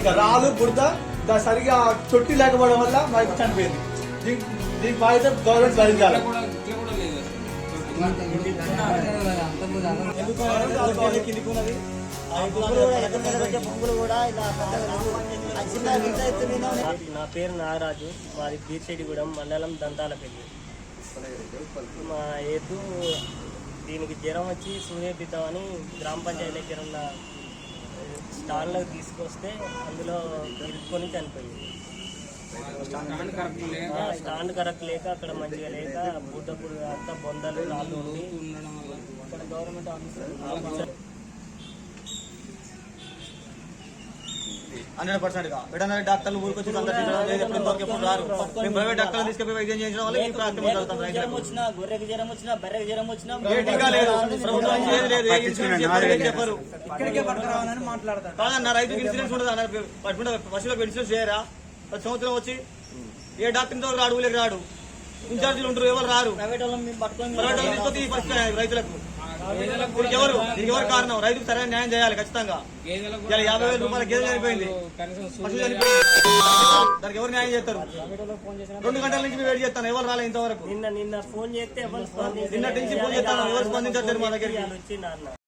ఇంకా రాదు బుడత సరిగా చుట్టి లేకపోవడం వల్ల మాకు చనిపోయింది దీని దీని బాధ్యత గవర్నమెంట్ సరిగ్గా ఎందుకు కిందికి ఉన్నది కూడా నా పేరు నాగరాజు మాది బీర్చెడిగూడెం మండలం దంతాలపల్లి. మా ఎద్దు దీనికి జ్వరం వచ్చి సూర్యపిద్దామని గ్రామ పంచాయతీ దగ్గర ఉన్న స్టాల్లో తీసుకొస్తే అందులో ఇరుక్కొని చనిపోయింది. ఆ, స్టాండ్ కరెక్ట్ లేక అక్కడ మంచిగా లేక బుడ్డ అంతా బొందలు రాళ్ళు ఉండి ఇక్కడ గవర్నమెంట్ ఆఫీసర్ హండ్రెడ్ పర్సెంట్గా. వెటనరీ డాక్టర్లు ఊరికి సందర్శించడం లేదు ఎప్పుడు ఇంతవరకు ఎప్పుడు రారు. మేము ప్రైవేట్ డాక్టర్లు తీసుకెళ్ళి వైద్యం చేయించడం వల్ల ఈ ప్రాంతం జరుగుతుంది జ్వరం రైతులకు. వచ్చినా గొర్రెకి జ్వరం వచ్చినా బర్రెకి జ్వరం వచ్చినా ఏ టీకా లేదు. ప్రభుత్వం నుంచి ఏది లేదు. ఏ ఇన్సూరెన్స్ చెప్పరు? ఏం చెప్పరు? కాదన్న రైతుకి ఇన్సూరెన్స్ ఉండదు? అన్న పశువులకు ఇన్సూరెన్స్ చేయరా? ప్రతి సంవత్సరం వచ్చి ఏ డాక్టర్తో రాడు ఊళ్ళకి రాడు. ఇన్ఛార్జీలు ఉంటారు ఎవరు రారు? ప్రైవేట్ వాళ్ళని పట్టుకొని వాళ్ళు రైతులకు. ఎవరు? కారణం? రైతుకు సరైన న్యాయం చేయాలి ఖచ్చితంగా. ఇలా యాభై వేల రూపాయల గేదె చనిపోయింది. పశువు చనిపోయింది. దానికి ఎవరు న్యాయం చేస్తారు? రెండు గంటల నుంచి వెయిట్ చేస్తాను. ఎవరు రాలేదు ఇంతవరకు? నిన్న నిన్న ఫోన్ చేస్తే. నిన్నటి నుంచి ఫోన్ చేస్తాను. ఎవరు స్పందించట్లేదు మా దగ్గరికి? అన్న?